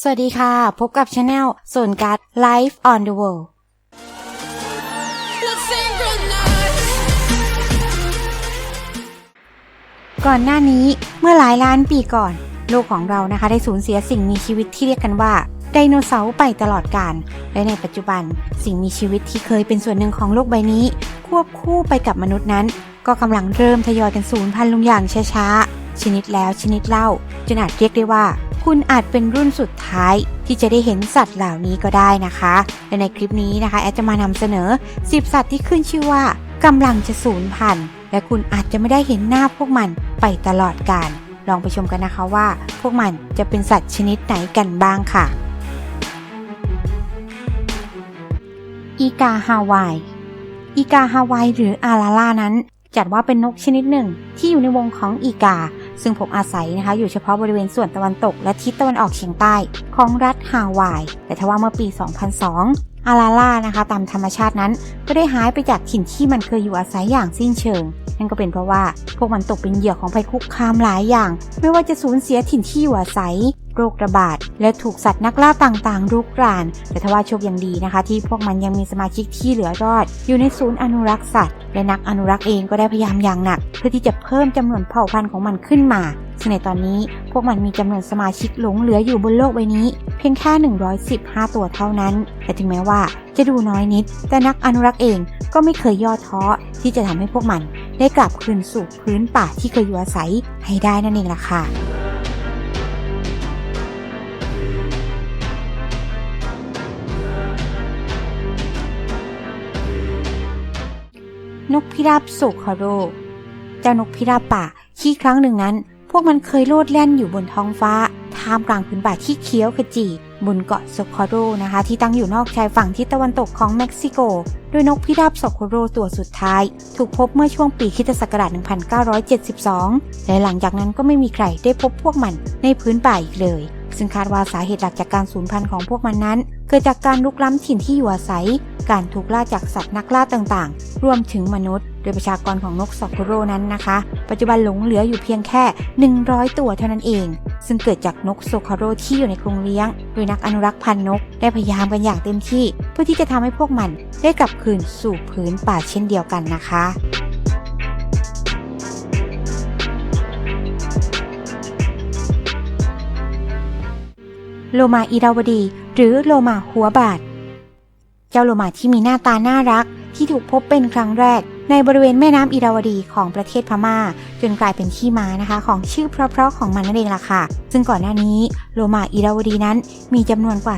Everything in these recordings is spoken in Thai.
สวัสดีค่ะ พบกับช anel ส่วนการ Life on the World ก่อนหน้านี้เมื่อหลายล้านปีก่อน โลกของเรานะคะได้สูญเสียสิ่งมีชีวิตที่เรียกกันว่าไดโนเสาร์ไปตลอดกาลและในปัจจุบันสิ่งมีชีวิตที่เคยเป็นส่วนหนึ่งของโลกใบนี้ ควบคู่ไปกับมนุษย์นั้น ก็กำลังเริ่มทยอยกันสูญพันธุ์ลงอย่างช้าๆชนิดแล้วชนิดเล่าจนอาจเรียกได้ว่า คุณอาจเป็นรุ่นสุดท้าย ที่จะได้เห็นสัตว์เหล่านี้ก็ได้นะคะและในคลิปนี้นะคะ แอดจะมานำเสนอ 10 สัตว์ที่ขึ้นชื่อว่ากำลังจะสูญพันธุ์และคุณอาจจะไม่ได้เห็นหน้าพวกมันไปตลอดกาลลองไปชมกันนะคะว่า พวกมันจะเป็นสัตว์ชนิดไหนกันบ้างค่ะ อีกาฮาวาย อีกาฮาวายหรืออาลาล่านั้น จัดว่าเป็นนกชนิดหนึ่งที่อยู่ในวงของอีกา ซึ่งผมอาศัยนะคะอยู่เฉพาะบริเวณส่วนตะวันตก และทิศตะวันออกเฉียงใต้ ของรัฐฮาวาย แต่ทว่าเมื่อปี 2002 อาลาล่านะคะ ตามธรรมชาตินั้น ก็ได้หายไปจากถิ่นที่มันเคยอยู่อาศัยอย่างสิ้นเชิง นั่นก็เป็นเพราะว่าพวกมันตกเป็นเหยื่อของภัยคุกคามหลายอย่าง ไม่ว่าจะสูญเสียถิ่นที่อยู่อาศัย โรคระบาด และถูกสัตว์นักล่าต่างๆ รุกราน แต่ทว่าโชคยังดีนะคะ ที่พวกมันยังมีสมาชิกที่เหลือรอด อยู่ในศูนย์อนุรักษ์สัตว์ และนักอนุรักษ์เองก็ได้พยายามอย่างหนัก เพื่อที่จะเพิ่มจำนวนเผ่าพันธุ์ของมันขึ้นมาซึ่งในตอนนี้พวกมันมีจำนวนสมาชิกหลงเหลืออยู่บนโลกใบนี้ เพียงแค่ 115 ตัวเท่านั้น แต่ถึงแม้ว่าจะดูน้อยนิด แต่นักอนุรักษ์เองก็ไม่เคยย่อท้อที่จะทำให้พวกมันได้กลับคืนสู่พื้นป่าที่เคยอยู่อาศัยให้ได้นั่นเองล่ะค่ะ นกพิราบสุคาโรเจ้านกพิราบป่าที่ครั้งหนึ่งนั้น พวกมันเคยโลดแล่นอยู่บนท้องฟ้าท่ามกลางพื้นป่าที่เขียวขจีบนเกาะโซคาโรนะคะ ที่ตั้งอยู่นอกชายฝั่งทิศตะวันตกของเม็กซิโก โดยนกพิราบโซคาโรตัวสุดท้าย ถูกพบเมื่อช่วงปีคิศักราช 1972 และหลังจากนั้นก็ไม่มีใครได้พบพวกมันในพื้นป่าอีกเลย ซึ่งคาดว่าสาเหตุหลักจากการสูญพันธุ์ของพวกมันนั้น เกิดจากการลุกล้ำถิ่นที่อยู่อาศัย การถูกล่าจากสัตว์นักล่าต่างๆ รวมถึงมนุษย์ โดยประชากรของนกซอกโคโรนั้นนะคะ ปัจจุบันหลงเหลืออยู่เพียงแค่ 100 ตัวเท่านั้นเอง ซึ่งเกิดจากนกโซคาโรที่อยู่ในกรงเลี้ยง โดยนักอนุรักษ์พันนกได้พยายามกันอย่างเต็มที่ เพื่อที่จะทำให้พวกมันได้กลับคืนสู่พื้นป่าเช่นเดียวกันนะคะโลมาอีราวดี หรือโลมาหัวบาดเจ้าโลมาที่มีหน้าตาน่ารักที่ถูกพบเป็นครั้งแรก ในบริเวณแม่น้ำอิราวดีของประเทศพม่า จนกลายเป็นที่มานะคะ ของชื่อเพราะๆของมันนั่นเองล่ะค่ะ ซึ่งก่อนหน้านี้โลมาอิราวดีนั้น มีจำนวนกว่า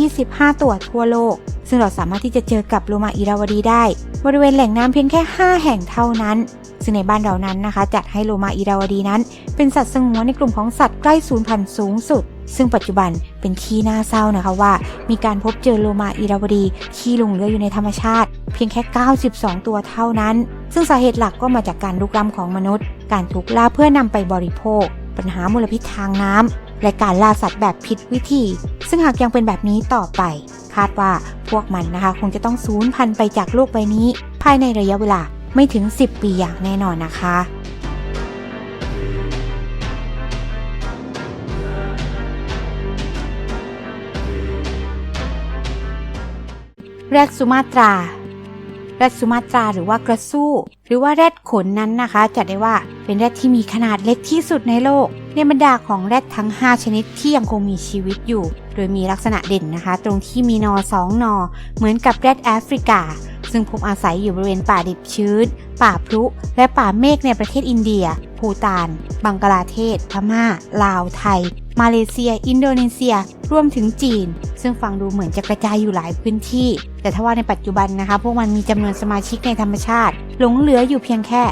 325 ตัวทั่วโลก ซึ่งเราสามารถที่จะเจอกับโลมาอิราวดีได้ บริเวณแหล่งน้ำเพียงแค่ 5 แห่งเท่านั้น ซึ่งในบ้านเรานั้นนะคะ จัดให้โลมาอิราวดีนั้น เป็นสัตว์สงวนในกลุ่มของสัตว์ใกล้สูญพันธุ์สูงสุด ซึ่งปัจจุบันเป็นที่น่าเศร้านะคะว่า มีการพบเจอโลมาอิราวดีที่หลงเหลืออยู่ในธรรมชาติ เพียงแค่ 92 ตัวเท่านั้น ซึ่งสาเหตุหลักก็มาจากการลุกล้ำของมนุษย์ การถูกล่าเพื่อนำไปบริโภค ปัญหามลพิษทางน้ำและการล่าสัตว์แบบผิดวิธี ซึ่งหากยังเป็นแบบนี้ต่อไป คาดว่าพวกมันนะคะ คงจะต้องสูญพันธุ์ไปจากโลกใบนี้ ภายในระยะเวลา ไม่ถึง 10 ปีอย่างแน่นอนนะคะ แรดสุมาตรา แรดสุมาตราหรือว่ากระสู้ หรือว่าแรดขนนั้นนะคะจัดได้ว่าเป็นแรดที่มีขนาดเล็กที่สุดในโลก ในบรรดาของแรดทั้ง 5 ชนิดที่ยังคงมีชีวิตอยู่ โดยมีลักษณะเด่นนะคะ ตรงที่มีนอสองนอเหมือนกับแรดแอฟริกา ซึ่งพบอาศัยอยู่บริเวณป่าดิบชื้น ป่าพลุ และป่าเมฆในประเทศอินเดีย ภูตาน บังกลาเทศ พม่า ลาว ไทย มาเลเซีย อินโดนีเซีย รวมถึงจีน ซึ่งฟังดูเหมือนจะกระจายอยู่หลายพื้นที่ แต่ถ้าว่าในปัจจุบันนะคะ พวกมันมีจำนวนสมาชิกในธรรมชาติ หลงเหลืออยู่เพียงแค่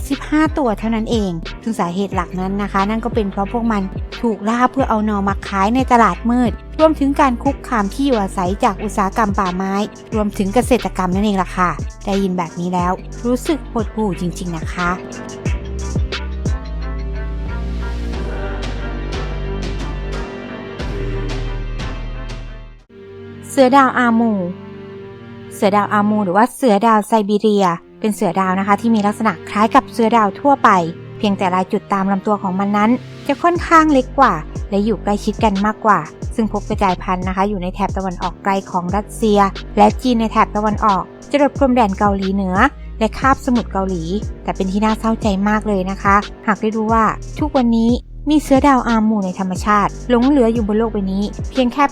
85 ตัวเท่านั้นเอง ซึ่งสาเหตุหลักนั้นนะคะ นั่นก็เป็นเพราะพวกมันถูกล่าเพื่อเอานอมาขายในตลาดมืด วมถึงการคุกคามที่อยู่อาศัยจากอุตสาหกรรมป่าไม้ รวมถึงเกษตรกรรมนั่นเองล่ะค่ะ ได้ยินแบบนี้แล้ว รู้สึกหดหู่จริง ๆ นะคะเสือดาวอามู เสือดาวอามู หรือว่าเสือดาวไซบีเรีย เป็นเสือดาวนะคะ ที่มีลักษณะคล้ายกับเสือดาวทั่วไป เพียงแต่ลายจุดตามลำตัวของมันนั้น จะค่อนข้างเล็กกว่า และอยู่ใกล้ชิดกันมากกว่า ซึ่งพบกระจายพันธุ์นะคะ อยู่ในแถบตะวันออกไกลของรัสเซีย และจีนในแถบตะวันออกจรดพรมแดนเกาหลีเหนือ และคาบสมุทรเกาหลี แต่เป็นที่น่าเศร้าใจมากเลยนะคะ หากได้รู้ว่าทุกวันนี้ มีเสือดาวอาร์มูในธรรมชาติหลงเหลืออยู่บนโลกใบนี้ เพียงแค่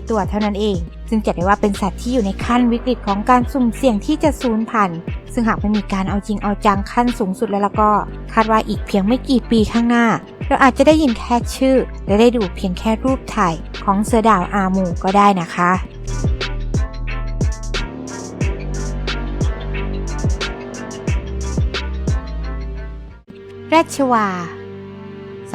84 ตัวเท่านั้นเอง ซึ่งจัดได้ว่าเป็นสัตว์ที่อยู่ในขั้นวิกฤตของการสุ่มเสี่ยงที่จะสูญพันธุ์ ซึ่งหากไม่มีการเอาจริงเอาจังขั้นสูงสุดแล้วล้วก็ คาดว่าอีกเพียงไม่กี่ปีข้างหน้า เราอาจจะได้ยินแค่ชื่อ และได้ดูเพียงแค่รูปถ่ายของเสือดาวอาร์มูก็ได้นะคะแรดชวา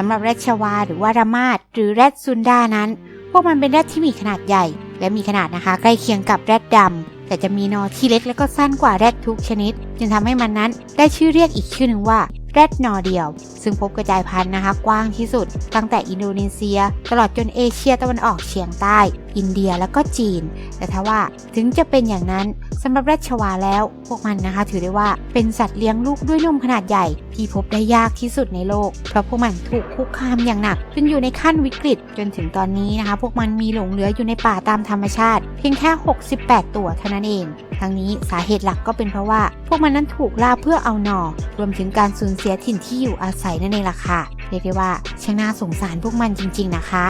สำหรับแรดชวาหรือว่ารามาดหรือแรดซุนดานั้น พวกมันเป็นแรดที่มีขนาดใหญ่ และมีขนาดนะคะใกล้เคียงกับแรดดำแต่จะมีนอที่เล็กและก็สั้นกว่าแรดทุกชนิด จึงทำให้มันนั้นได้ชื่อเรียกอีกชื่อหนึ่งว่าแรดนอเดียว ซึ่งพบกระจายพันธุ์นะคะ กว้างที่สุด ตั้งแต่อินโดนีเซีย ตลอดจนเอเชียตะวันออกเฉียงใต้ อินเดียแล้วก็จีน แต่ถ้าว่าถึงจะเป็นอย่างนั้นสำหรับแรดชวาแล้ว พวกมันนะคะ ถือได้ว่าเป็นสัตว์เลี้ยงลูกด้วยนมขนาดใหญ่ ที่พบได้ยากที่สุดในโลก เพราะพวกมันถูกคุกคามอย่างหนักจนอยู่ในขั้นวิกฤตจนถึงตอนนี้นะคะ พวกมันมีหลงเหลืออยู่ในป่าตามธรรมชาติ เพียงแค่ 68 ตัวเท่านั้นเอง ทั้งนี้สาเหตุหลักก็เป็นเพราะว่า พวกมันนั้นถูกล่าเพื่อเอาหนอ รวมถึงการสูญเสียถิ่นที่อยู่อาศัยนั่นเองล่ะค่ะเรียกได้ว่าช่างน่าสงสารพวกมันจริง ๆ นะคะ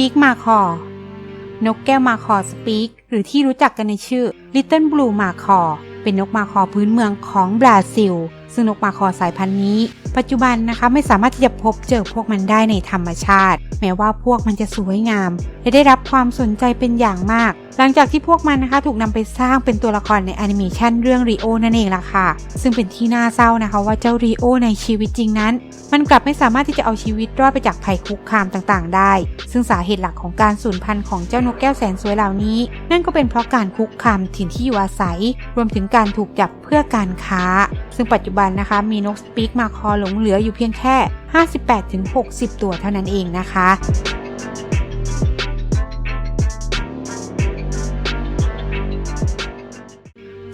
สปีกมาคอนกแก้วมาคอสปีกหรือที่รู้จักกันในชื่อ Little Blue มาคอเป็นนกมาคอพื้นเมืองของบราซิล ซึ่งนกมาคอสายพันธุ์นี้ ปัจจุบันนะคะไม่สามารถที่จะพบเจอพวกมันได้ในธรรมชาติ แม้ว่าพวกมันจะสวยงาม และได้รับความสนใจเป็นอย่างมากหลังจากที่พวกมันนะคะถูกนำไปสร้างเป็นตัวละครในแอนิเมชันเรื่องรีโอนั่นเองล่ะค่ะ ซึ่งเป็นที่น่าเศร้านะคะว่าเจ้ารีโอในชีวิตจริงนั้น มันกลับไม่สามารถที่จะเอาชีวิตรอดไปจากภัยคุกคามต่างๆ ได้ ซึ่งสาเหตุหลักของการสูญพันธุ์ของเจ้านกแก้วแสนสวยเหล่านี้ นั่นก็เป็นเพราะการคุกคามถิ่นที่อยู่อาศัย รวมถึงการถูกจับเพื่อการค้า ซึ่งปัจจุบันนะคะมีนกสปีกมาคอหลงเหลืออยู่เพียงแค่ 58-60 ตัวเท่านั้นเองนะคะ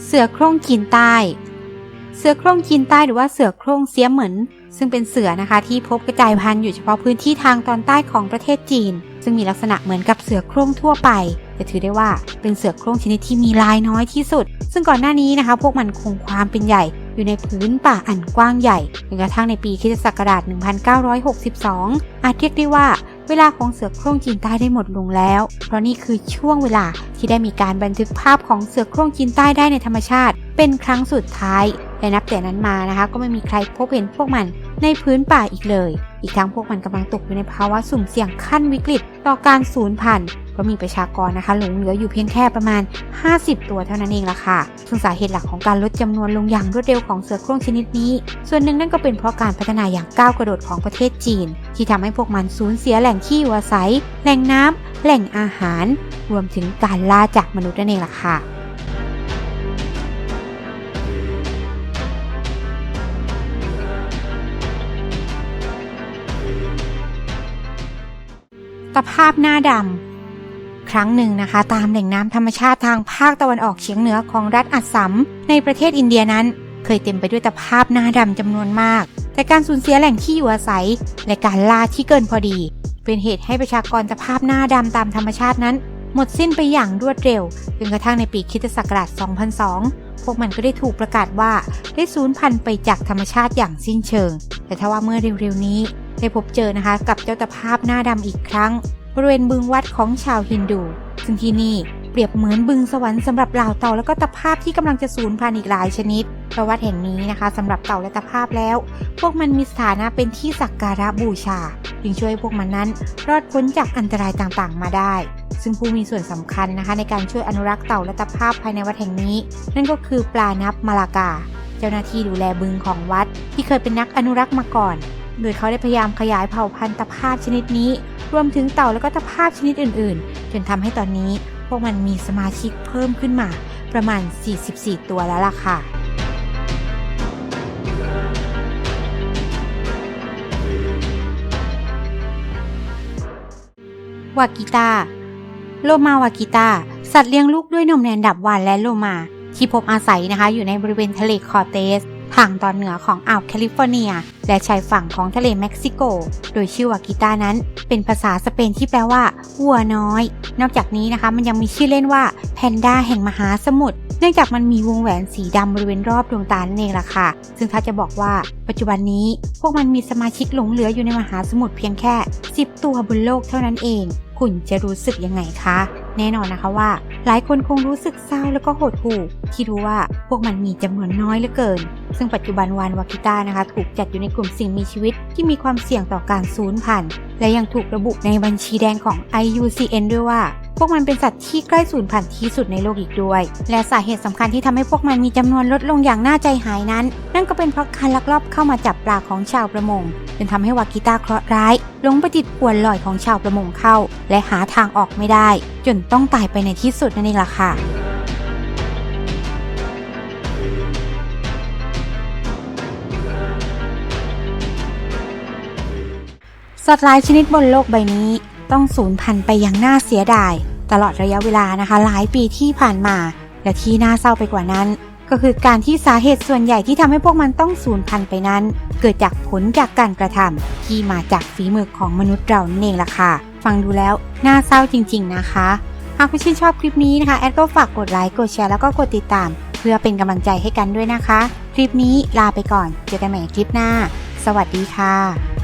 เสือโคร่งจีนใต้ เสือโคร่งจีนใต้หรือว่าเสือโคร่งเสียเหมือน ซึ่งเป็นเสือนะคะที่พบกระจายพันธุ์อยู่เฉพาะพื้นที่ทางตอนใต้ของประเทศจีน ซึ่งมีลักษณะเหมือนกับเสือโคร่งทั่วไปแต่ถือได้ว่าเป็นเสือโคร่งชนิดที่มีลายน้อยที่สุด ซึ่งก่อนหน้านี้นะคะ พวกมันคงความเป็นใหญ่อยู่ในพื้นป่าอันกว้างใหญ่จนกระทั่งในปีคศักราช1962 อาจเรียกได้ว่า เวลาของเสือโคร่งจีนใต้ได้หมดลงแล้ว เพราะนี่คือช่วงเวลาที่ได้มีการบันทึกภาพของเสือโคร่งจีนใต้ได้ในธรรมชาติ เป็นครั้งสุดท้าย และนับแต่นั้นมานะคะ ก็ไม่มีใครพบเห็นพวกมันในพื้นป่าอีกเลย อีกทั้งพวกมันกำลังตกอยู่ในภาวะสุ่มเสี่ยงขั้นวิกฤต ต่อการสูญพันธุ์ เพราะมีประชากรนะคะหลงเหลืออยู่เพียงแค่ประมาณ 50 ตัวเท่านั้นเองละค่ะ ซึ่งสาเหตุหลักของการลดจำนวนลงอย่างรวดเร็วของเสือโคร่งชนิดนี้ ส่วนหนึ่งนั่นก็เป็นเพราะการพัฒนาอย่างก้าวกระโดดของประเทศจีน ที่ทำให้พวกมันสูญเสียแหล่งที่อยู่อาศัย แหล่งน้ำแหล่งอาหาร รวมถึงการล่าจากมนุษย์นั่นเองล่ะค่ะตะภาพหน้าดำ ครั้งหนึ่งนะคะ ตามแหล่งน้ำธรรมชาติทางภาคตะวันออกเฉียงเหนือของรัฐอัสสัมในประเทศอินเดียนั้น เคยเต็มไปด้วยตะภาพหน้าดำจำนวนมาก แต่การสูญเสียแหล่งที่อยู่อาศัย และการล่าที่เกินพอดี เป็นเหตุให้ประชากรตะภาพหน้าดำตามธรรมชาตินั้น หมดสิ้นไปอย่างรวดเร็วจนกระทั่งในปีคิศักราช 2002 พวกมันก็ได้ถูกประกาศว่าได้สูญพันธุ์ไปจากธรรมชาติอย่างสิ้นเชิง แต่ถ้าว่าเมื่อเร็วๆนี้ได้พบเจอนะคะกับเจ้าตะภาพหน้าดำอีกครั้ง บริเวณบึงวัดของชาวฮินดู ซึ่งที่นี่เปรียบเหมือนบึงสวรรค์สำหรับเหล่าเต่าแล้วก็ตะภาพที่กำลังจะสูญพันธุ์อีกหลายชนิดเพราะวัดแห่งนี้นะคะสำหรับเต่าและตะภาพแล้ว พวกมันมีสถานะเป็นที่สักการะบูชา จึงช่วยพวกมันนั้น รอดพ้นจากอันตรายต่างๆ มาได้ ซึ่งผู้มีส่วนสำคัญนะคะ ในการช่วยอนุรักษ์เต่าและตะภาพภายในวัดแห่งนี้ นั่นก็คือปลานับมาลากา เจ้าหน้าที่ดูแลบึงของวัด ที่เคยเป็นนักอนุรักษ์มาก่อน โดยเขาได้พยายามขยายเผ่าพันธุ์ตะภาพชนิดนี้ รวมถึงเต่าและก็ตะภาพชนิดอื่นๆ จนทำให้ตอนนี้พวกมันมีสมาชิกเพิ่มขึ้นมา ประมาณ 44 ตัวแล้วล่ะค่ะวากิตาโลมาวากิตาสัตว์เลี้ยงลูกด้วยนมแนนดับวานและโลมา ที่พบอาศัยนะคะ อยู่ในบริเวณทะเลคอเตส ทางตอนเหนือของอ่าวแคลิฟอร์เนีย และชายฝั่งของทะเลเม็กซิโก โดยชื่อวากิตานั้น เป็นภาษาสเปนที่แปลว่าวัวน้อย นอกจากนี้นะคะมันยังมีชื่อเล่นว่าแพนด้าแห่งมหาสมุทรเนื่องจากมันมีวงแหวนสีดำบริเวณรอบดวงตานั่นเองล่ะค่ะ ซึ่งถ้าจะบอกว่าปัจจุบันนี้พวกมันมีสมาชิกหลงเหลืออยู่ในมหาสมุทรเพียงแค่ 10 ตัวบนโลกเท่านั้นเอง คุณจะรู้สึกยังไงคะ แน่นอนนะคะว่า หลายคนคงรู้สึกเศร้าแล้วก็หดหู่ที่รู้ว่าพวกมันมีจำนวนน้อยเหลือเกิน ซึ่งปัจจุบันวานวากิต้านะคะ ถูกจัดอยู่ในกลุ่มสิ่งมีชีวิตที่มีความเสี่ยงต่อการสูญพันธุ์และยังถูกระบุในบัญชีแดงของ IUCN ด้วยว่า พวกมันเป็นสัตว์ที่ใกล้สูญพันธุ์ที่สุดในโลกอีกด้วย และสาเหตุสำคัญที่ทำให้พวกมันมีจำนวนลดลงอย่างน่าใจหายนั้น นั่นก็เป็นเพราะการลักลอบเข้ามาจับปลาของชาวประมงจนทำให้วากิต้าเคราะห์ร้ายหลงไปติดอวนลอยของชาวประมงเข้า และหาทางออกไม่ได้ จนต้องตายไปในที่สุดนั่นเองล่ะค่ะสัตว์หลายชนิดบนโลกใบนี้ ต้องสูญพันธุ์ไปอย่างน่าเสียดาย ตลอดระยะเวลานะคะหลายปีที่ผ่านมา และที่น่าเศร้าไปกว่านั้น ก็คือการที่สาเหตุส่วนใหญ่ที่ทำให้พวกมันต้องสูญพันธุ์ไปนั้น เกิดจากผลจากการกระทำที่มาจากฝีมือของมนุษย์เรานั่นเองล่ะค่ะ ฟังดูแล้วน่าเศร้าจริง ๆนะคะ หากคุณชื่นชอบคลิปนี้นะคะแอดก็ฝากกดไลค์กดแชร์แล้วก็กดติดตาม เพื่อเป็นกำลังใจให้กันด้วยนะคะ คลิปนี้ลาไปก่อน เจอกันใหม่คลิปหน้า สวัสดีค่ะ